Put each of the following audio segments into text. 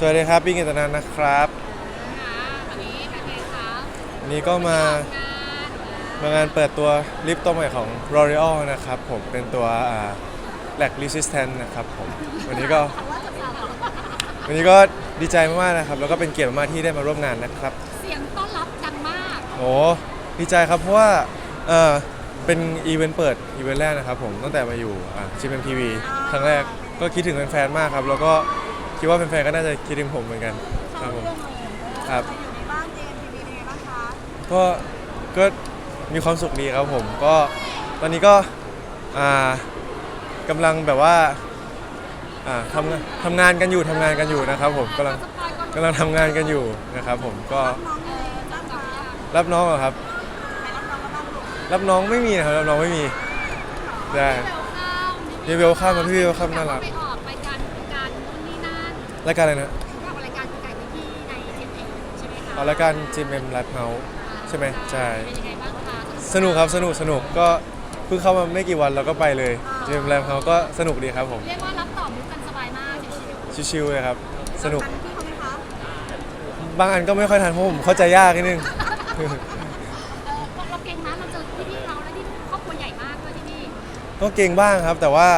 สวัสดีครับปิ้งกิตนันนะครับค่ะวันนี้เป็นไงคะวันนี้ก็มางานมางานเปิดตัวลิปตัวใหม่ของ L'Oreal นะครับผมเป็นตัวอ่า Lac Resistant นะครับผมวันนี้ก็ วันนี้ก็ดีใจมากๆนะครับ แล้วก็เป็นเกียรติมากๆที่ได้มาร่วมงานนะครับเสียงต้อนรับดังมากโอ้ดีใจครับเพราะว่าเออเป็นอีเวนต์เปิดอีเวนต์แรกนะครับผมตั้งแต่มาอยู่อ่า GMMTV ครั้งแรกก็คิดถึงแฟนๆมากครับ แล้วก็ คิดว่าแฟนๆก็น่าจะคิดถึงผมเหมือนกันครับผมครับ อยู่ในบ้านเจมทีวีเป็นไงบ้างคะก็ก็มีความสุขดีครับผมก็ตอนนี้ก็อ่ากำลังแบบว่าอ่าทำงานทำงานกันอยู่ทำงานกันอยู่นะครับผมกำลังสปอยก่อนกำลังทำงานกันอยู่นะครับผมก็น้องเลยจ้างกับรับน้องเหรอครับ ใครรับน้องก็บ้างลูกรับน้องไม่มีนะครับรับน้องไม่มีใช่เวลคัมพี่เวลคัมครับพี่เวลคัมน่ารัก ไปออกรายการการนู่นนี่นั่น รายการอะไรนะออกรายการไก่ที่ในเจมเองใช่ไหมคะเอารายการ GMM Live House ใช่ไหมใช่ เป็นยังไงบ้างคะสนุกครับสนุกสนุกก็เพิ่งเข้ามาไม่กี่วันเราก็ไปเลย GMM Live House ก็สนุกดีครับผมเรียกว่ารับต่อมุกกันสบายมากชิวชิวๆเลยครับสนุกทันพี่เขาไหมคะบางอันก็ไม่ค่อยทันเพราะผมเข้าใจยากนิดนึงๆเออเราเก่งนะเราเจอพี่ๆเขาแล้วที่ครอบครัวใหญ่มากด้วยที่นี่ก็เก่งบ้างครับ แต่ว่า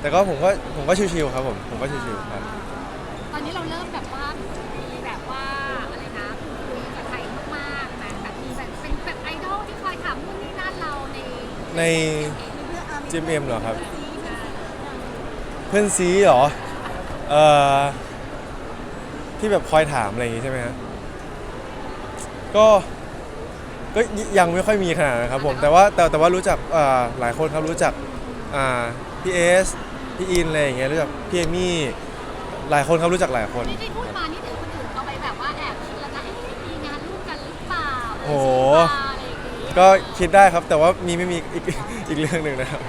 แต่ก็ผมก็ผมก็ชิวๆครับผมผมก็ชิวๆครับต ในมีเพื่อนเออมี GMM เหรอครับซีมีเพื่อนซีเหรอ เอ่อ ที่แบบคอยถามอะไรอย่างงี้ใช่ไหมฮะก็ก็ยังไม่ค่อยมีขนาดนั้นครับผม แต่ว่าแต่แต่ว่ารู้จักอ่าหลายคนครับรู้จักอ่าพี่เอสพี่อินอะไรอย่างเงี้ยรู้จักพี่เอมี่หลายคนครับรู้จักหลายคนนี่ที่พูดมานี่ถึงคนอื่นเอาไปแบบว่าแอบคิดแล้วนะเอ๊ะมีงานร่วมกันหรือเปล่าโอ้โหอะไรอย่างงี้ ก็คิดได้ครับแต่ว่ามีไม่มีอีกอีกเรื่องหนึ่งนะครับ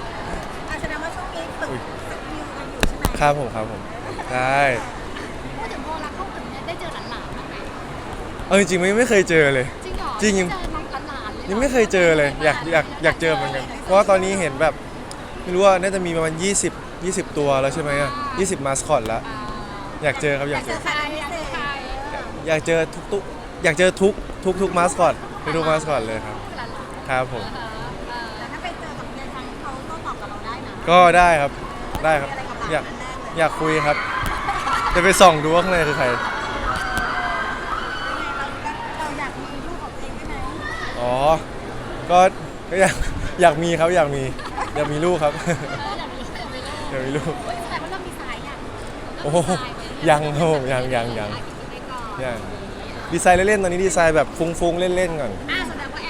อาแสดงว่าช่วงนี้ฝึกสกิลกันอยู่ใช่ไหมครับผมครับผมใช่พูดถึงโบราณเข้าถึงเนี่ยได้เจอหลานๆบ้างไหมเอาจริงๆไม่ไม่เคยเจอเลย จริงเหรอจริงเจอน้องหลานๆเลยหรอยังไม่เคยเจอเลย อยากอยากอยากเจอเหมือนกัน เพราะว่าตอนนี้เห็นแบบไม่รู้ว่าน่าจะมีประมาณ 20 20 ตัวแล้วใช่ไหมอะ20 มาสคอตแล้ว อ่าอยากเจอครับอยากเจเจออใครอยากเจอใครอยากเจอทุกทุกอยากเจอทุกทุกทุกมาสคอตทุกมาสคอตเลยครับหลาน ครับผมๆอ่าแต่ถ้าไปเจอกับในครั้งเขาก็ตอบกับเราได้นะก็ได้ครับได้ครับมีอะไรกับหลานอยากนั่นแน่เลยอยากคุยครับจะไปส่องดูว่าข้างในคือใครเป็นไงเราเราอยากมีลูกของตัวเองได้ไหมอ๋อ ก็ก็อยากอยากมีครับอยากมีอยากมีลูกครับเอออยากมีอยากมีลูกอยากมีลูกเฮ้ยแสดงว่าเริ่มมีสายยังโอ้โหยังครับผมยังยังยังอะคิดไว้ก่อนยังดีไซน์เล่นๆตอนนี้ดีไซน์แบบฟุ้งๆเล่นๆก่อน อะแสดงว่าแอบคิดแ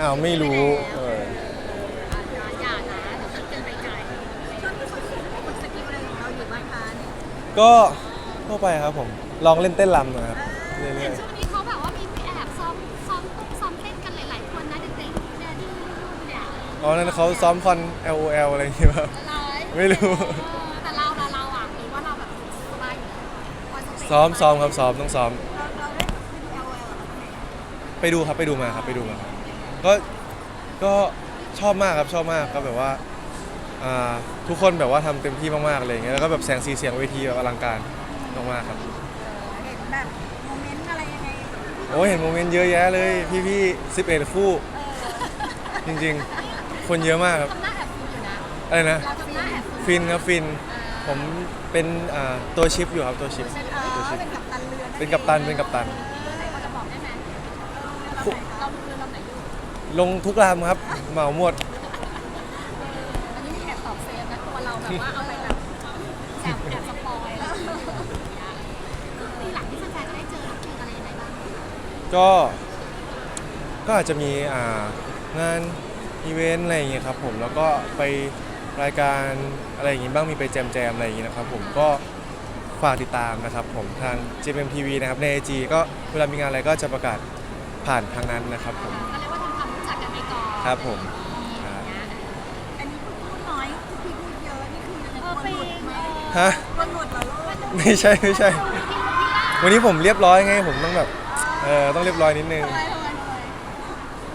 อบอ้าวไม่รู้เอออะอย่าอย่านะเดี๋ยวคิดกันไปไกลช่วงที่เขาฝึกสกิลอะไรของเราอยู่บ้างคะเนี่ยก็ทั่วไปครับผม ลองเล่นเต้นรำนะครับเรื่เห็อนยช่วงนี้เขาแบบว่ามีไปแอบซ้อมซ้อมตุ้งซ้อมเต้นกันหลาย ๆ คนนะเด็กๆเนี่ยที่เนี่ยๆอ๋อนั่นเขาซ้อมคอน LOL อะไรอย่างเงี้ยป่ะอะไรไม่รู้ เออแต่เราเราเราอะหรือว่าเราแบบสบายอยู่คอยสติซ้อมซ้อมครับซ้อมต้องซ้อม เราเราได้ฝึกสกิล LOL เหรอคะเนี่ยไปดูครับไปดูมาครับไปดูมาครับ ก็ก็ชอบมากครับชอบมากก็แบบว่าอ่าทุกคนแบบว่าทำเต็มที่มากๆอะไรอย่างเงี้ยแล้วก็แบบแสงสีเสียงเวทีแบบอลังการมากๆครับเห็นแบบโมเมนต์อะไรยังไงโอ้ยเห็นโมเมนต์เยอะแยะเลย พี่ๆ11 คู่จริงๆ คนเยอะมากครับทำหน้าแอบฟินอยู่นะอะไรนะ เราทำหน้าแอบฟินฟินครับฟิน ผมเป็นอ่าตัวชิปอยู่ครับตัวชิปเออเป็นกัปตันเรือเป็นกัปตันเป็นกัปตันไหนพอจะบอกได้ไหมเราดูเรือลำไหนอยู่ ลงทุกรามครับ เหมาหมด อันนี้มีแอบตอบเซฟนะตัวเราแบบว่าเอาไปแบบแอบแอบสปอยแล้วทีหลังที่แฟนๆจะได้เจอรับเจออะไรยังไงบ้างก็ ก็อาจจะมีอ่างานอีเวนต์อะไรอย่างเงี้ยครับผม แล้วก็ไปรายการอะไรอย่างงี้บ้าง มีไปแจมแจมๆอะไรอย่างงี้นะครับผม ก็ฝากติดตามนะครับผมทาง GMMTV นะครับใน IG ก็เวลามีงานอะไรก็จะประกาศผ่านทางนั้นนะครับผมก็ ครับผมครับอันนี้คือพูดน้อยพี่พูดเยอะนี่คือยังไงเออคนไปหลุดไหมฮะ คนหลุดเหรอลูกไม่ใช่ไม่ใช่ วันนี้ผมเรียบร้อยไงผมต้องแบบ เออต้องเรียบร้อยนิดนึง ทำไมทำไมทำไม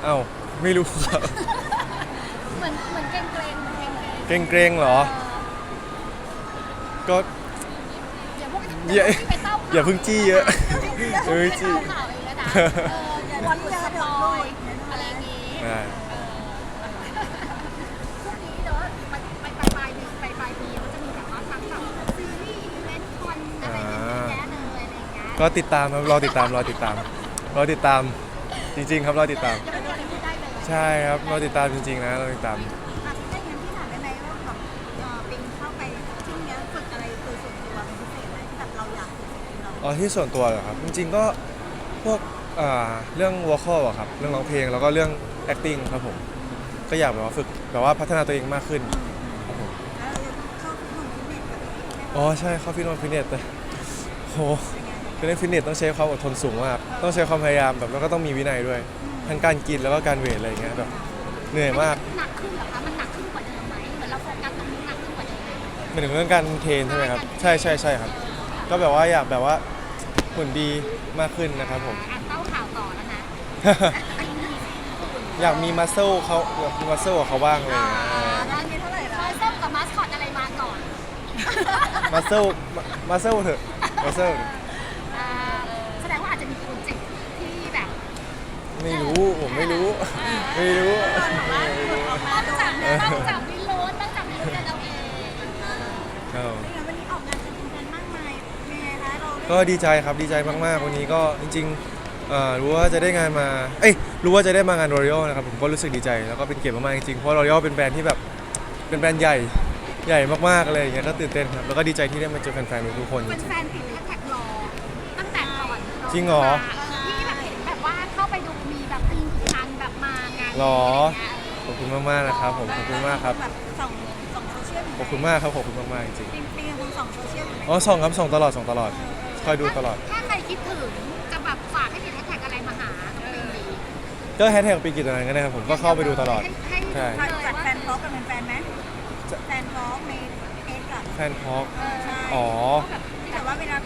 เอ้าไม่รู้ครับเหมือนเหมือนเกรงเกรงเกรงเกรงเกรงเกรงๆเหรอ ก็เดี๋ยวพวกอย่าไปเต้าข่วอย่าเพิ่งจี้เยอะเอ้ยไปจี้เต้าข่าวเองนะจ๊ะเอออย่าวันเจอสปอยอะไรอย่างงี้ อ่า ก็ติดตามครับรอติดตามรอติดตามรอติดตามจริง ๆ ครับรอติดตาม ยังไม่ได้อะไรพูดได้เลยใช่ครับรอติดตามจริง ๆ นะรอติดตาม อะถ้าอย่างนั้นที่ถามได้ไหมว่าแบบเอ่อปิงเข้าไปที่เนี้ยฝึกอะไรตัวส่วนตัวเป็นพิเศษไหมที่แบบเราอยากฝึกเองเราอ๋อที่ส่วนตัวเหรอครับ จริงๆก็พวกอ่าเรื่อง vocal อะครับ เรื่องร้องเพลงแล้วก็เรื่อง acting ครับผม ก็อยากแบบว่าฝึกแบบว่าพัฒนาตัวเองมากขึ้นครับผมแล้วเราเข้าฟิตเนสกับพี่ไหมอ๋อใช่เข้าฟิตเนสฟิตเนสแต่โห คือเล่นฟิตเนสต้องใช้ความอดทนสูงมาก ต้องใช้ความพยายามแบบแล้วก็ต้องมีวินัยด้วย ทั้งการกินแล้วก็การเวทอะไรอย่างเงี้ยแบบเหนื่อยมากหนักขึ้นเหรอคะ มันหนักขึ้นกว่าเดิมไหมเหมือนเราโฟกัสตรงนี้หนักขึ้นกว่าเดิมไหมหมายถึงเรื่องการเทรนใช่ไหมครับ ใช่ใช่ใช่ครับ ก็แบบว่าอยากแบบว่าหุ่นดีมากขึ้นนะครับผม อ่านเต้าข่าวต่อแล้วนะอันนี้อยากมีมัสเซลเขาอยากมีมัสเซลกับเขาบ้างเลยร้านนี้เท่าไหร่คละอยส้มกับมาสคอตอะไรมาก่อน มัสเซลมัสเซลเถอะมัสเซล อ่าแสดงว่าอาจจะมีโปรเจกต์ที่แบบ ไม่รู้ผมไม่รู้ ไม่รู้ต้องจับต้องจับวิรุธต้องจับวิรุธกันเอาเองครับเป็นไงวันนี้ออกงานกันกันมากมายเป็นไงคะเราก็ดีใจครับดีใจมากๆ วันนี้ก็จริงๆเอ่อรู้ว่าจะได้งานมา เอ้ยรู้ว่าจะได้มางาน r o ร a l นะครับผมก็รู้สึกดีใจแล้วก็เป็นเกียรติมากๆจริงๆเพราะ r o ร a l เป็นแบรนด์ที่แบบเป็นแบรนด์ใหญ่ใหญ่มากๆอะไรอย่างเงี้ยก็ตื่นเต้นครับแล้วก็ดีใจที่ได้มาเจอแฟนๆทุกคนจเป็นริง แฟนติดแฮชแท็กรอตั้งแต่ก่อนจริงเหรอที่แบบเห็นแบบว่าเข้า ไปดูมีแบบปีนคันแบบมางานหรอๆขอบคุณมากๆนะครับผมขอบคุณมากครับแบบส่องส่องโซเชียลขอบคุณมากครับขอบคุณมากๆจริงปิงปิงคุณส่องโซเชียลอยู่ไหมๆอ๋อส่องครับส่องตลอดส่องตลอด คอยดูตลอด ถ้าใครคิดถึงจะแบบฝากให้ติดแฮชแท็กอะไรมาหาน้องปีก็แฮชแท็กปีกิจอะไรก็ได้ครับผมก็เข้าไปดูตลอด ให้ใช่ ให้จัดเลยจัดว่าแฟนบล็อกกันเป็นแฟนไหมแฟนบล็อกในเอ็กซ์อะแฟนทอล์กเออใช่อ๋อที่แบบว่าเวลา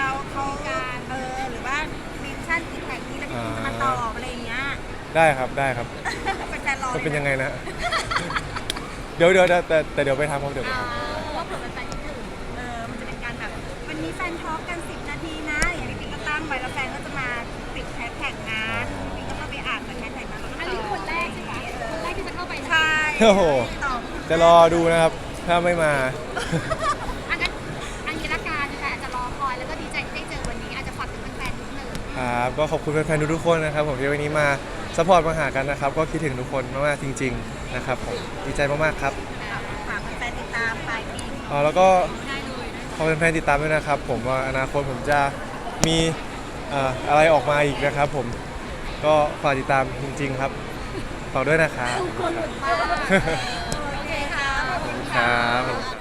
เราเขา จะมาตอบอะไรอย่างเงี้ยได้ครับได้ครับเป็นแฟนรอจะเป็นยังไงนะ เดี๋ยวเดี๋ยวเดี๋ยวแต่แต่เดี๋ยวไปทำครับเดี๋ยวไปอ่าทำว่าเผื่อเป็นแฟนคิดถึงเออมันจะเป็นการแบบวันนี้แฟนทอล์กกัน10 นาทีนะอย่างที่ปิ๊งก็ตั้งไว้แล้วแฟนก็จะมาติดแฮชแท็กนะปิ๊งก็เข้าไปอ่านจากแฮชแท็กนั้นแล้วก็อันนี้คนแรกใช่ไหมคนแรกที่จะเข้าไปนะ ใช่โอ้โห ตอบ จะรอดูนะครับ ถ้าไม่มา ครับ ก็ขอบคุณแฟนๆทุกๆคนนะครับ ผมที่วันนี้มาสปอร์ตมาหากันนะครับ ก็คิดถึงทุกคนมากๆจริง ๆนะครับผมดีใจมากๆครับฝากแฟนๆติดตามปลายปีอ๋อแล้วก็ได้เลยนะขอเป็นแฟนๆติดตามด้วยนะครับ ผมว่าอนาคตผมจะมีเอ่ออะไรออกมาอีกนะครับ ผมก็ฝากติดตามจริง ๆ ครับฝากด้วยนะครับ โอเคค่ะ ครับ